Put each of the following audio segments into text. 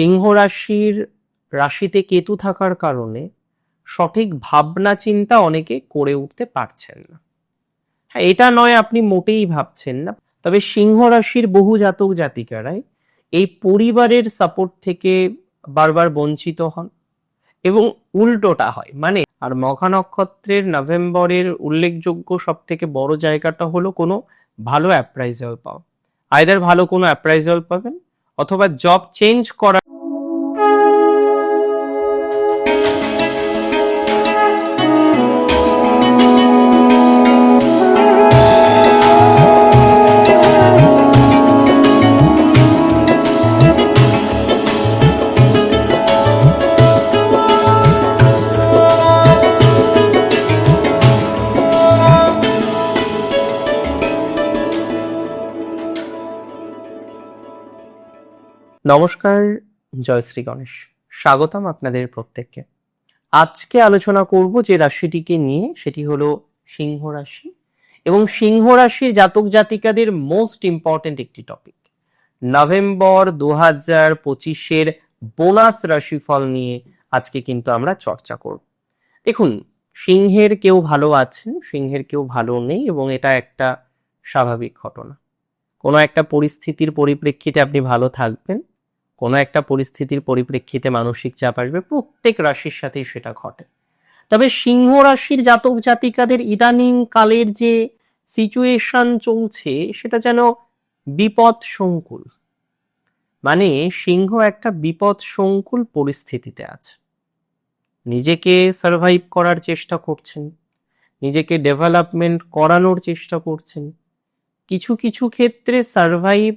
সিংহ রাশির রাশিতে কেতু থাকার কারণে সঠিক ভাবনা চিন্তা অনেকে করে উঠতে পারছেন না। হ্যাঁ এটা নয় আপনি মোটেই ভাবছেন না। তবে সিংহ রাশির বহু জাতক জাতিকারাই এই পরিবারের সাপোর্ট থেকে বারবার বঞ্চিত হন এবং উল্টোটা হয়। মানে আর মঘা নক্ষত্রের নভেম্বরের উল্লেখযোগ্য সব থেকে বড় জায়গাটা হলো কোনো ভালো অ্যাপ্রাইজাল পাওয়া। আইদার ভালো কোনো অ্যাপ্রাইজাল পাবেন অথবা জব চেঞ্জ করা নমস্কার, জয়শ্রী গণেশ। স্বাগতম আপনাদের প্রত্যেককে। আজকে আলোচনা করব যে রাশিটিকে নিয়ে, সেটি হলো সিংহ রাশি। এবং সিংহ রাশির জাতক জাতিকাদের মোস্ট ইম্পর্টেন্ট একটি টপিক নভেম্বর দু হাজার পঁচিশের বোনাস রাশিফল নিয়ে আজকে কিন্তু আমরা চর্চা করব। দেখুন, সিংহের কেউ ভালো আছেন, সিংহের কেউ ভালো নেই, এবং এটা একটা স্বাভাবিক ঘটনা। কোনো একটা পরিস্থিতির পরিপ্রেক্ষিতে আপনি ভালো থাকবেন কোনো একটা পরিস্থিতির পরিপ্রেক্ষিতে মানসিক চাপ আসবে, প্রত্যেক রাশির সাথেই সেটা ঘটে। তবে সিংহ রাশির জাতক জাতিকাদের ইদানিং কালের যে সিচুয়েশন চলছে, সেটা যেন বিপদ সংকুল। মানে সিংহ একটা বিপদ সংকুল পরিস্থিতিতে আছে। নিজেকে সার্ভাইভ করার চেষ্টা করছেন, নিজেকে ডেভেলপমেন্ট করানোর চেষ্টা করছেন, কিছু কিছু ক্ষেত্রে সার্ভাইভ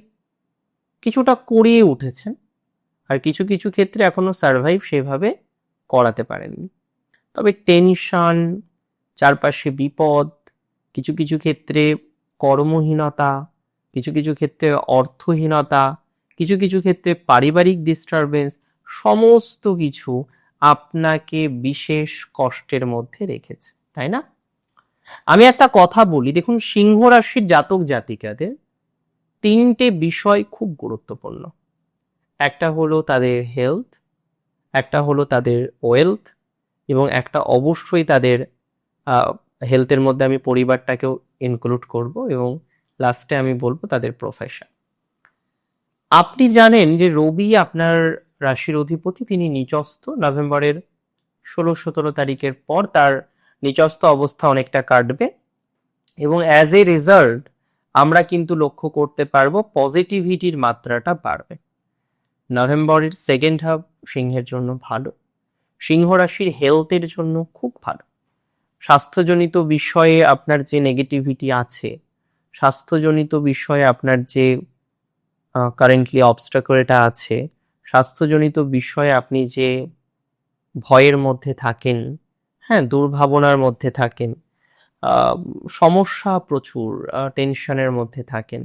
কিছুটা করিয়ে উঠেছেন। আর কিছু কিছু ক্ষেত্রে এখনও সার্ভাইভ সেভাবে করাতে পারেননি। তবে টেনশন চারপাশে বিপদ, কিছু কিছু ক্ষেত্রে কর্মহীনতা, কিছু কিছু ক্ষেত্রে অর্থহীনতা, কিছু কিছু ক্ষেত্রে পারিবারিক ডিস্টারবেন্স সমস্ত কিছু আপনাকে বিশেষ কষ্টের মধ্যে রেখেছে, তাই না? আমি একটা কথা বলি, দেখুন সিংহ রাশির জাতক জাতিকাদের তিনটে বিষয় খুব গুরুত্বপূর্ণ। একটা হলো তাদের হেলথ একটা হলো তাদের ওয়েলথ এবং একটা অবশ্যই তাদের হেলথের মধ্যে আমি পরিবারটাকেও ইনক্লুড করব এবং লাস্টে আমি বলব তাদের প্রফেশন আপনি জানেন যে রবি আপনার রাশির অধিপতি, তিনি নিচস্থ। নভেম্বরের ষোলো সতেরো তারিখের পর তার নিচস্থ অবস্থা অনেকটা কাটবে এবং অ্যাজ এ রেজাল্ট আমরা কিন্তু লক্ষ্য করতে পারব পজিটিভিটির মাত্রাটা বাড়বে। নভেম্বরের সেকেন্ড হাফ সিংহের জন্য ভালো। সিংহ রাশির হেলথের জন্য খুব ভালো। স্বাস্থ্যজনিত বিষয়ে আপনার যে নেগেটিভিটি আছে, স্বাস্থ্যজনিত বিষয়ে আপনার যে কারেন্টলি অবস্টাকলটা আছে, স্বাস্থ্যজনিত বিষয়ে আপনি যে ভয়ের মধ্যে থাকেন হ্যাঁ দুর্ভাবনার মধ্যে থাকেন সমস্যা প্রচুর টেনশনের মধ্যে থাকেন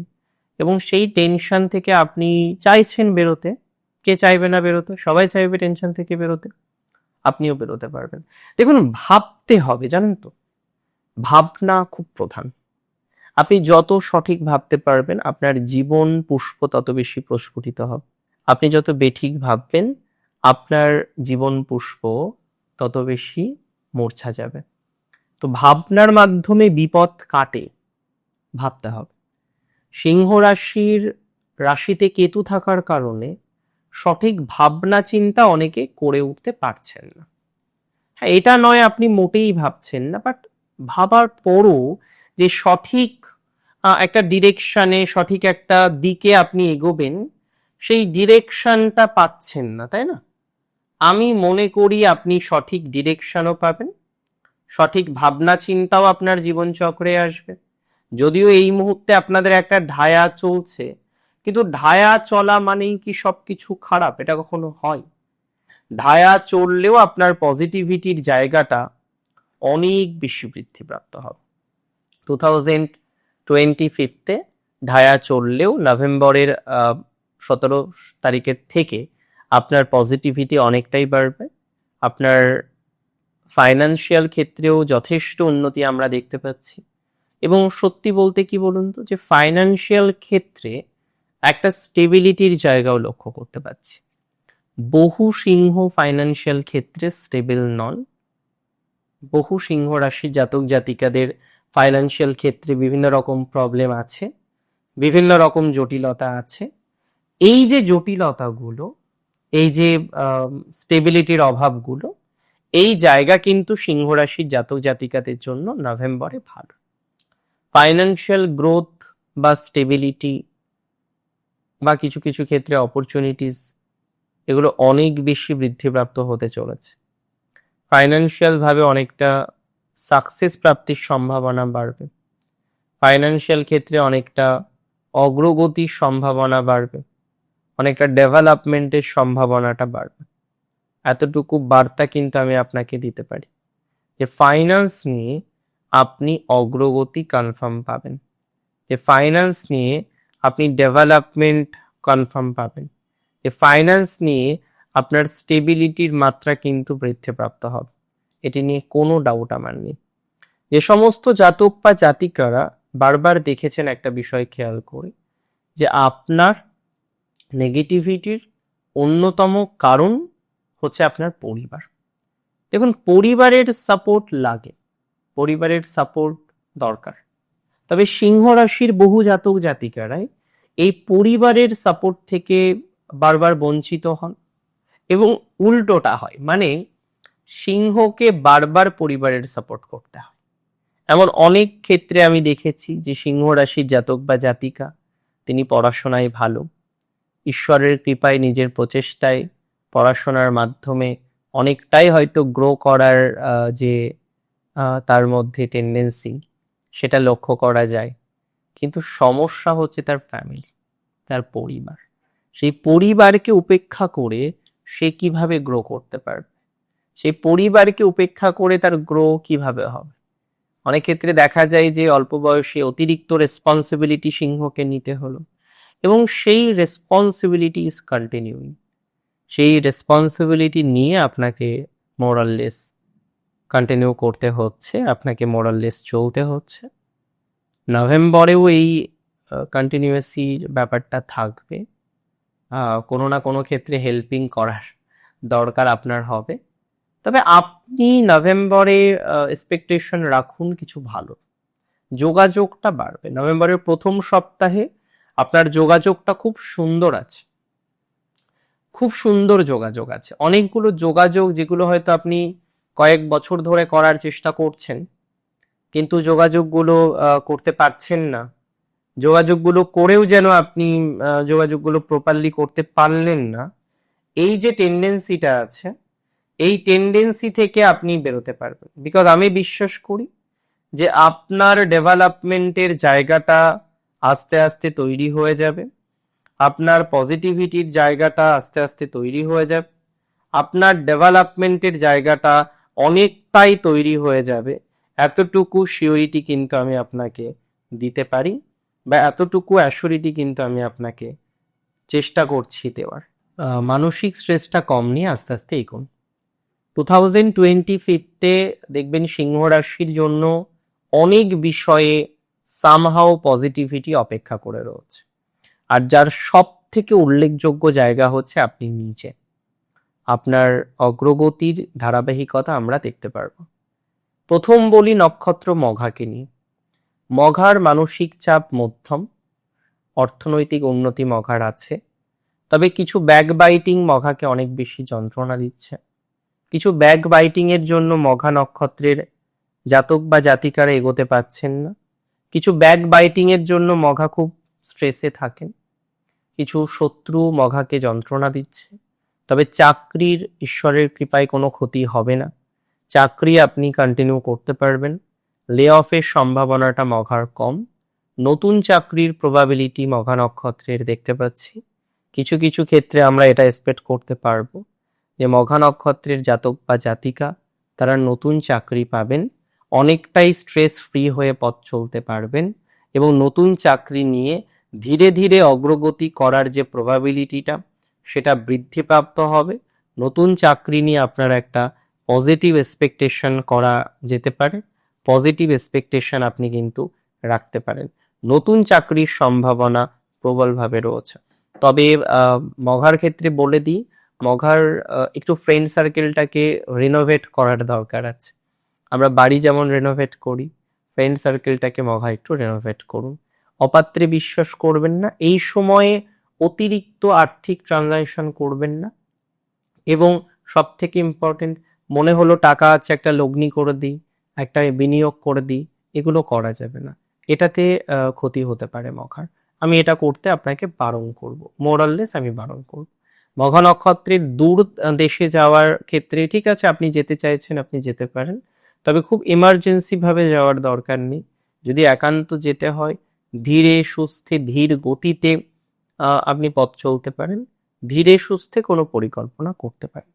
এবং সেই টেনশন থেকে আপনি চাইছেন বেরোতে কে চাইবে না বেরোতে? সবাই চাইবে টেনশন থেকে বেরোতে। আপনিও বেরোতে পারবেন। দেখুন, ভাবতে হবে, জানেন তো? ভাবনা খুব প্রধান। আপনি যত সঠিক ভাবতে পারবেন, আপনার জীবন পুষ্প তত বেশি প্রস্ফুটিত হবে। আপনি যত বেঠিক ভাববেন, আপনার জীবন পুষ্প তত বেশি মূর্ছা যাবে। তো ভাবনার মাধ্যমে বিপদ কাটে, ভাবতে হবে। সিংহ রাশির রাশিতে কেতু থাকার কারণে সঠিক ভাবনা চিন্তা অনেকে করে উঠতে পারছেন না। হ্যাঁ এটা নয় আপনি মোটেই ভাবছেন না বাট ভাবার পরও যে সঠিক একটা ডিরেকশানে সঠিক একটা দিকে আপনি এগোবেন, সেই ডিরেকশনটা পাচ্ছেন না, তাই না? আমি মনে করি আপনি সঠিক ডিরেকশনও পাবেন, সঠিক ভাবনা চিন্তাও আপনার জীবনচক্রে আসবে। যদিও এই মুহূর্তে আপনাদের একটা ঢায়া চলছে কিন্তু ঢায়া চলা মানেই কি সবকিছু খারাপ? এটা কখনো হয়? ঢায়া চললেও আপনার পজিটিভিটির জায়গাটা অনেক বেশি বৃদ্ধিপ্রাপ্ত হবে। টু থাউজেন্ড টোয়েন্টি ফিফতে ঢায়া চললেও নভেম্বরের সতেরো তারিখের থেকে আপনার পজিটিভিটি অনেকটাই বাড়বে। আপনার ফাইন্যান্সিয়াল ক্ষেত্রেও যথেষ্ট উন্নতি আমরা দেখতে পাচ্ছি। এবং সত্যি বলতে কি বলুন তো, যে ফাইন্যান্সিয়াল ক্ষেত্রে একটা স্টেবিলিটির জায়গাও লক্ষ্য করতে পারছি। বহু সিংহ ফাইন্যান্সিয়াল ক্ষেত্রে স্টেবল নন। বহু সিংহ রাশির জাতক জাতিকাদের ফাইন্যান্সিয়াল ক্ষেত্রে বিভিন্ন রকম প্রবলেম আছে, বিভিন্ন রকম জটিলতা আছে। এই যে জটিলতাগুলো, এই যে স্টেবিলিটির অভাবগুলো, এই জায়গা কিন্তু সিংহ রাশির জাতক জাতিকাদের জন্য নভেম্বরে ভালো। ফাইন্যান্সিয়াল গ্রোথ বা স্টেবিলিটি বা কিছু কিছু ক্ষেত্রে অপরচুনিটিস এগুলো অনেক বেশি বৃদ্ধিপ্রাপ্ত হতে চলেছে। ফাইন্যান্সিয়াল ভাবে অনেকটা সাকসেস প্রাপ্তির সম্ভাবনা বাড়বে। ফাইন্যান্সিয়াল ক্ষেত্রে অনেকটা অগ্রগতির সম্ভাবনা বাড়বে। অনেকটা ডেভেলপমেন্টের সম্ভাবনাটা বাড়বে। এতটুকু বার্তা কিন্তু আমি আপনাকে দিতে পারি যে ফাইন্যান্স নিয়ে আপনি অগ্রগতি কনফার্ম পাবেন। যে ফাইন্যান্স নিয়ে আপনি ডেভেলপমেন্ট কনফার্ম পাবেন। যে ফাইন্যান্স নিয়ে আপনার স্টেবিলিটির মাত্রা কিন্তু বৃদ্ধিপ্রাপ্ত হবে। এটি নিয়ে কোনো ডাউট আমার নেই। যে সমস্ত জাতক বা জাতিকারা বারবার দেখেছেন একটা বিষয় খেয়াল করে, যে আপনার নেগেটিভিটির অন্যতম কারণ হচ্ছে আপনার পরিবার। দেখুন, পরিবারের সাপোর্ট লাগে। পরিবারের সাপোর্ট দরকার। তবে সিংহ রাশির বহু জাতক জাতিকারাই এই পরিবারের সাপোর্ট থেকে বারবার বঞ্চিত হন এবং উল্টোটা হয়। মানে সিংহকে বারবার পরিবারের সাপোর্ট করতে হয়। এমন অনেক ক্ষেত্রে আমি দেখেছি যে সিংহ রাশির জাতক বা জাতিকা, তিনি পড়াশোনায় ভালো, ঈশ্বরের কৃপায় নিজের প্রচেষ্টায় পড়াশোনার মাধ্যমে অনেকটাই হয়তো গ্রো করার যে তার মধ্যে টেন্ডেন্সি সেটা লক্ষ্য করা যায়। কিন্তু সমস্যা হচ্ছে তার ফ্যামিলি তার পরিবার। সেই পরিবারকে উপেক্ষা করে সে কীভাবে গ্রো করতে পারবে? সেই পরিবারকে উপেক্ষা করে তার গ্রো কীভাবে হবে? অনেক ক্ষেত্রে দেখা যায় যে অল্প বয়সে অতিরিক্ত রেসপন্সিবিলিটি সিংহকে নিতে হলো এবং সেই রেসপন্সিবিলিটি ইজ কন্টিনিউইং সেই রেসপন্সিবিলিটি নিয়ে আপনাকে মোরাললেস কন্টিনিউ করতে হচ্ছে, আপনাকে মোরাললেস চলতে হচ্ছে। নভেম্বরেও এই কন্টিনিউয়াসির ব্যাপারটা থাকবে। কোনো না কোনো ক্ষেত্রে হেল্পিং করার দরকার আপনার হবে। তবে আপনি নভেম্বরে এক্সপেকটেশন রাখুন কিছু ভালো। যোগাযোগটা বাড়বে। নভেম্বরের প্রথম সপ্তাহে আপনার যোগাযোগটা খুব সুন্দর আছে। খুব সুন্দর যোগাযোগ আছে। অনেকগুলো যোগাযোগ যেগুলো হয়তো আপনি কয়েক বছর ধরে করার চেষ্টা করছেন, কিন্তু যোগাযোগগুলো করতে পারছেন না। যোগাযোগগুলো করেও যেন আপনি যোগাযোগগুলো প্রপারলি করতে পারলেন না, এই যে টেন্ডেন্সিটা আছে, এই টেন্ডেন্সি থেকে আপনি বেরোতে পারবেন। বিকজ আমি বিশ্বাস করি যে আপনার ডেভেলপমেন্টের জায়গাটা আস্তে আস্তে তৈরি হয়ে যাবে, আপনার পজিটিভিটির জায়গাটা আস্তে আস্তে তৈরি হয়ে যাবে, আপনার ডেভেলপমেন্টের জায়গাটা অনেকটাই তৈরি হয়ে যাবে। এতটুকু সিওরিটি কিন্তু আমি আপনাকে দিতে পারি বা এতটুকু অ্যাসিওরিটি কিন্তু আমি আপনাকে চেষ্টা করছি দেওয়ার। মানসিক স্ট্রেসটা কম নিয়ে আস্তে আস্তে এগোন। টু থাউজেন্ড টোয়েন্টি ফিফতে দেখবেন সিংহ রাশির জন্য অনেক বিষয়ে সামহাও পজিটিভিটি অপেক্ষা করে রয়েছে। আর যার সব থেকে উল্লেখযোগ্য জায়গা হচ্ছে আপনি নিজে। আপনার অগ্রগতির ধারাবাহিকতা আমরা দেখতে পারব। প্রথম বলি নক্ষত্র মঘাকে নিয়ে। মঘার মানসিক চাপ মধ্যম, অর্থনৈতিক উন্নতি মঘার আছে, তবে কিছু ব্যাক বাইটিং মঘাকে অনেক বেশি যন্ত্রণা দিচ্ছে। কিছু ব্যাক বাইটিং এর জন্য মঘা নক্ষত্রের জাতক বা জাতিকারা এগোতে পাচ্ছেন না। কিছু ব্যাক বাইটিং এর জন্য মঘা খুব স্ট্রেসে থাকেন। কিছু শত্রু মঘাকে যন্ত্রণা দিচ্ছে। তবে চাকরির ঈশ্বরের কৃপায় কোনো ক্ষতি হবে না। চাকরি আপনি কন্টিনিউ করতে পারবেন। লে অফের সম্ভাবনাটা মঘার কম। নতুন চাকরির প্রবাবিলিটি মঘা নক্ষত্রের দেখতে পাচ্ছি। কিছু কিছু ক্ষেত্রে আমরা এটা এক্সপেক্ট করতে পারব যে মঘা নক্ষত্রের জাতক বা জাতিকা তারা নতুন চাকরি পাবেন। অনেকটাই স্ট্রেস ফ্রি হয়ে পথ চলতে পারবেন এবং নতুন চাকরি নিয়ে ধীরে ধীরে অগ্রগতি করার যে প্রবাবিলিটিটা সেটা বৃদ্ধিপ্রাপ্ত হবে। নতুন চাকরি নিয়ে আপনার একটা পজিটিভ এক্সপেকটেশন করা যেতে পারে। পজিটিভ এক্সপেকটেশন আপনি কিন্তু রাখতে পারেন। নতুন চাকরির সম্ভাবনা প্রবলভাবে রয়েছে। তবে মঘার ক্ষেত্রে বলে দিই, মঘার একটু ফ্রেন্ড সার্কেলটাকে রিনোভেট করার দরকার আছে। আমরা বাড়ি যেমন রেনোভেট করি ফ্রেন্ড সার্কেলটাকে মঘা একটু রেনোভেট করুন। অপাত্রে বিশ্বাস করবেন না। এই সময়ে অতিরিক্ত আর্থিক ট্রানজাকশন করবেন না। এবং সব থেকে ইম্পর্টেন্ট মনে হলো টাকা আছে একটা লগ্নি করে দিই, একটা বিনিয়োগ করে দিই, এগুলো করা যাবে না। এটাতে ক্ষতি হতে পারে মঘার। আমি এটা করতে আপনাকে বারণ করব। মোরাললেস আমি বারণ করব। মঘা নক্ষত্রের দূর দেশে যাওয়ার ক্ষেত্রে, ঠিক আছে, আপনি যেতে চাইছেন, আপনি যেতে পারেন। তবে খুব ইমার্জেন্সি ভাবে যাওয়ার দরকার নেই। যদি একান্ত যেতে হয়, ধীরে, সুস্থে, ধীর গতিতে আপনি পথ চলতে পারেন, ধীরে সুস্থে কোনো পরিকল্পনা করতে পারেন।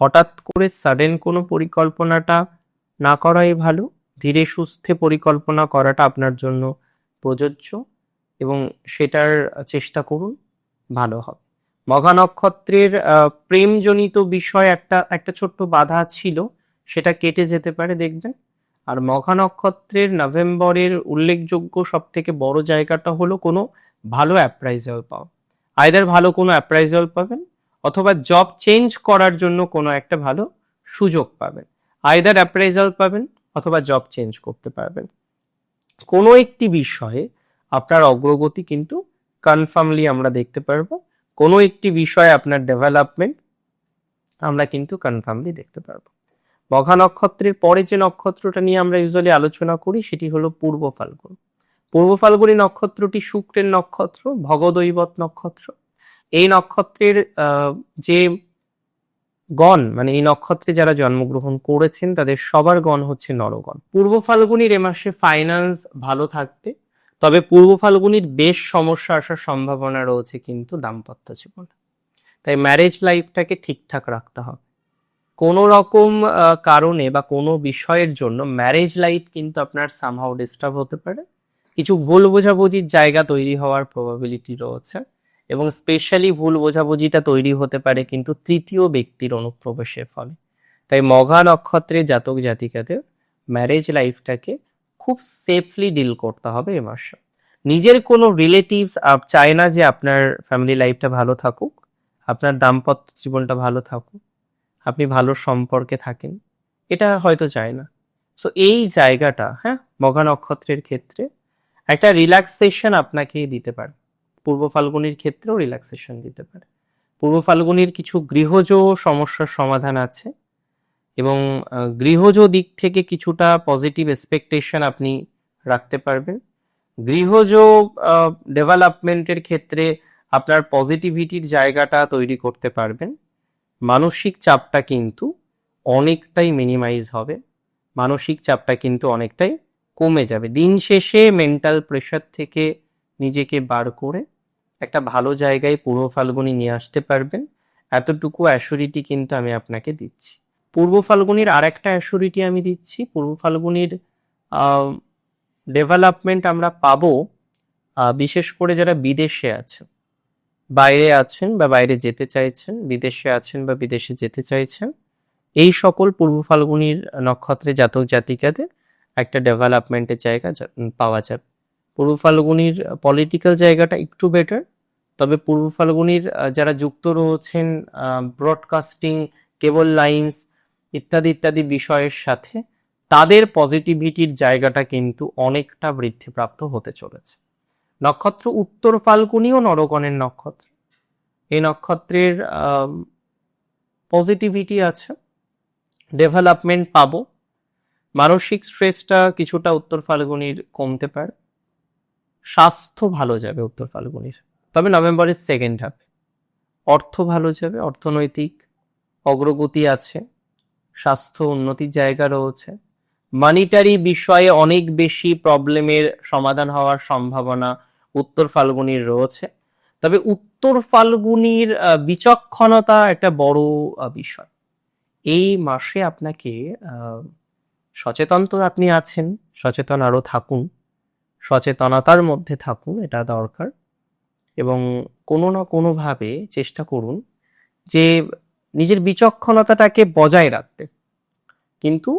হঠাৎ করে সাডেন কোনো পরিকল্পনাটা না করাই ভালো, ধীরে সুস্থে পরিকল্পনা করাটা আপনার জন্য প্রযোজ্য এবং সেটার চেষ্টা করুন, ভালো হবে। মঘা নক্ষত্রের প্রেমজনিত বিষয় একটা একটা ছোট্ট বাধা ছিল, সেটা কেটে যেতে পারে দেখবেন। আর মঘা নক্ষত্রের নভেম্বরের উল্লেখযোগ্য সব থেকে বড় জায়গাটা হলো কোনো ভালো অ্যাপ্রাইজাল পাও। আইদার ভালো কোনো অ্যাপ্রাইজাল পাবেন, অথবা জব চেঞ্জ করার জন্য কোনো একটা ভালো সুযোগ পাবেন। আইদার অ্যাপ্রাইজাল পাবেন, অথবা জব চেঞ্জ করতে পারবেন। কোনো একটি বিষয়ে আপনার অগ্রগতি কিন্তু কনফার্মলি আমরা দেখতে পারব। কোনো একটি বিষয়ে আপনার ডেভেলপমেন্ট আমরা কিন্তু কনফার্মলি দেখতে পারব। মঘা নক্ষত্রের পরে যে নক্ষত্রটা নিয়ে আমরা ইউজুয়ালি আলোচনা করি, সেটি হলো পূর্ব ফাল্গুন। পূর্ব ফাল্গুনী নক্ষত্রটি শুক্রের নক্ষত্র, ভগদৈবত নক্ষত্র। এই নক্ষত্রের যে গণ মানে এই নক্ষত্রে যারা জন্মগ্রহণ করেছেন, তাদের সবার গণ হচ্ছে নরগণ। পূর্ব ফাল্গুনির এ মাসে ফাইন্যান্স ভালো থাকবে, তবে পূর্ব ফাল্গুনির বেশ সমস্যা আসার সম্ভাবনা রয়েছে কিন্তু দাম্পত্য জীবন। তাই ম্যারেজ লাইফটাকে ঠিকঠাক রাখতে হবে। কোনো রকম কারণে বা কোনো বিষয়ের জন্য ম্যারেজ লাইফ কিন্তু আপনার সামহাও ডিস্টার্ব হতে পারে। কিছু ভুল বোঝাবুঝির জায়গা তৈরি হওয়ার প্রবাবিলিটি রয়েছে এবং স্পেশালি ভুল বোঝাবুঝিটা তৈরি হতে পারে কিন্তু তৃতীয় ব্যক্তির অনুপ্রবেশের ফলে। তাই মঘা নক্ষত্রে জাতক জাতিকাদের ম্যারেজ লাইফটাকে খুব সেফলি ডিল করতে হবে এ মাসে। নিজের কোনো রিলেটিভস চায় না যে আপনার ফ্যামিলি লাইফটা ভালো থাকুক, আপনার দাম্পত্য জীবনটা ভালো থাকুক, আপনি ভালো সম্পর্কে থাকেন, এটা হয়তো চায় না। সো এই জায়গাটা হ্যাঁ মঘা নক্ষত্রের ক্ষেত্রে একটা রিল্যাক্সেশন আপনাকে দিতে পারে। পূর্ব ফাল্গুনির ক্ষেত্রেও রিল্যাক্সেশন দিতে পারে। পূর্ব ফাল্গুনির কিছু গৃহজ সমস্যার সমাধান আছে এবং গৃহজ দিক থেকে কিছুটা পজিটিভ এক্সপেকটেশন আপনি রাখতে পারবেন। গৃহজ ডেভেলপমেন্টের ক্ষেত্রে আপনার পজিটিভিটির জায়গাটা তৈরি করতে পারবেন। মানসিক চাপটা কিন্তু অনেকটাই মিনিমাইজ হবে। মানসিক চাপটা কিন্তু অনেকটাই কমে যাবে। দিন শেষে মেন্টাল প্রেশার থেকে নিজেকে বার করে একটা ভালো জায়গায় পূর্ব ফাল্গুনি নিয়ে আসতে পারবেন। এতটুকু অ্যাসুরিটি কিন্তু আমি আপনাকে দিচ্ছি। পূর্ব ফাল্গুনির আর একটা অ্যাসুরিটি আমি দিচ্ছি। পূর্ব ফাল্গুনির ডেভেলপমেন্ট আমরা পাবো বিশেষ করে যারা বিদেশে আছে বাইরে আছেন বা বাইরে যেতে চাইছেন, বিদেশে আছেন বা বিদেশে যেতে চাইছেন, এই সকল পূর্ব ফাল্গুনির নক্ষত্রে জাতক জাতিকাদের একটা ডেভেলপমেন্টের জায়গা পাওয়া যাবে। পূর্ব ফাল্গুনির পলিটিক্যাল জায়গাটা একটু বেটার তবে পূর্ব ফাল্গুনির যারা যুক্ত রয়েছেন ব্রডকাস্টিং কেবল লাইন্স ইত্যাদি ইত্যাদি বিষয়ের সাথে, তাদের পজিটিভিটির জায়গাটা কিন্তু অনেকটা বৃদ্ধিপ্রাপ্ত হতে চলেছে। নক্ষত্র উত্তর ফাল্গুনিও নরগণের নক্ষত্র। এই নক্ষত্রের পজিটিভিটি আছে ডেভেলপমেন্ট পাবো মানসিক স্ট্রেসটা কিছুটা উত্তর ফাল্গুনির কমতে পারে। স্বাস্থ্য ভালো যাবে উত্তর ফাল্গুনির। তবে নভেম্বরের সেকেন্ড হাফে অর্থ ভালো যাবে, অর্থনৈতিক অগ্রগতি আছে, স্বাস্থ্য উন্নতির জায়গা রয়েছে। মানিটারি বিষয়ে অনেক বেশি প্রবলেমের সমাধান হওয়ার সম্ভাবনা উত্তর ফাল্গুনির রয়েছে। তবে উত্তর ফাল্গুনির বিচক্ষণতা একটা বড় বিষয়। এই মাসে আপনাকে সচেতন তো আপনি আছেন, সচেতন আরও থাকুন, সচেতনতার মধ্যে থাকুন, এটা দরকার। এবং কোনো না কোনোভাবে চেষ্টা করুন যে নিজের বিচক্ষণতাটাকে বজায় রাখতে। কিন্তু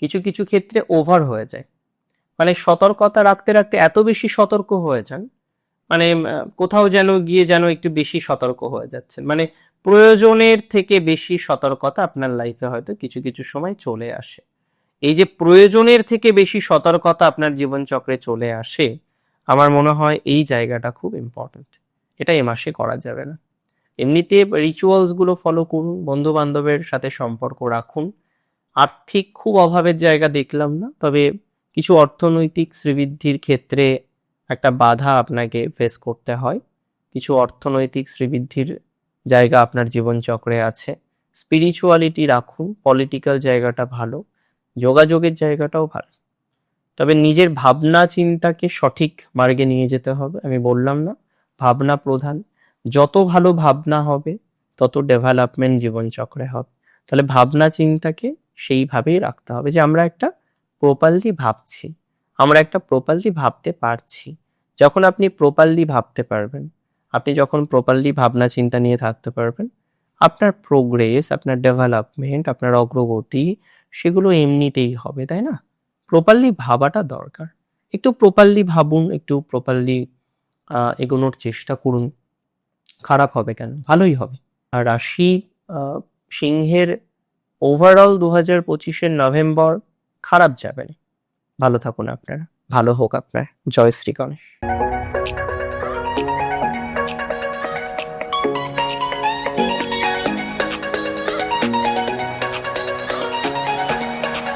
কিছু কিছু ক্ষেত্রে ওভার হয়ে যায়। মানে সতর্কতা রাখতে রাখতে এত বেশি সতর্ক হয়ে যান মানে কোথাও যেন গিয়ে যেন একটু বেশি সতর্ক হয়ে যাচ্ছেন। মানে প্রয়োজনের থেকে বেশি সতর্কতা আপনার লাইফে হয়তো কিছু কিছু সময় চলে আসে। এই যে প্রয়োজনের থেকে বেশি সতর্কতা আপনার জীবনচক্রে চলে আসে, আমার মনে হয় এই জায়গাটা খুব ইম্পর্ট্যান্ট এটা এ মাসে করা যাবে না। এমনিতে রিচুয়ালসগুলো ফলো করুন বন্ধু বান্ধবের সাথে সম্পর্ক রাখুন। আর্থিক খুব অভাবের জায়গা দেখলাম না, তবে কিছু অর্থনৈতিক শ্রীবৃদ্ধির ক্ষেত্রে একটা বাধা আপনাকে ফেস করতে হয়। কিছু অর্থনৈতিক শ্রীবৃদ্ধির জায়গা আপনার জীবনচক্রে আছে। স্পিরিচুয়ালিটি রাখুন পলিটিক্যাল জায়গাটা ভালো। যোগাযোগের জায়গাটাও ভালো। তবে নিজের ভাবনা চিন্তাকে সঠিক মার্গে নিয়ে যেতে হবে, আমি বললাম না। ভাবনা প্রধান। যত ভালো ভাবনা হবে, তত ডেভেলপমেন্ট জীবনচক্রে হবে। তাহলে ভাবনা চিন্তাকে সেইভাবেই রাখতে হবে যে আমরা একটা প্রপারলি ভাবছি। আমরা একটা প্রপারলি ভাবতে পারছি। যখন আপনি প্রপারলি ভাবতে পারবেন, আপনি যখন প্রপারলি ভাবনা চিন্তা নিয়ে থাকতে পারবেন, আপনার প্রোগ্রেস আপনার ডেভেলপমেন্ট আপনার অগ্রগতি সেগুলো এমনিতেই হবে, তাই না? প্রপারলি ভাবাটা দরকার। একটু প্রপারলি ভাবুন, একটু প্রপারলি এগোনোর চেষ্টা করুন। খারাপ হবে কেন? ভালোই হবে। আর রাশি সিংহের ওভারঅল দু হাজার পঁচিশের নভেম্বর খারাপ যাবেন ভালো থাকুন আপনারা। ভালো হোক আপনার। জয় শ্রী গণেশ।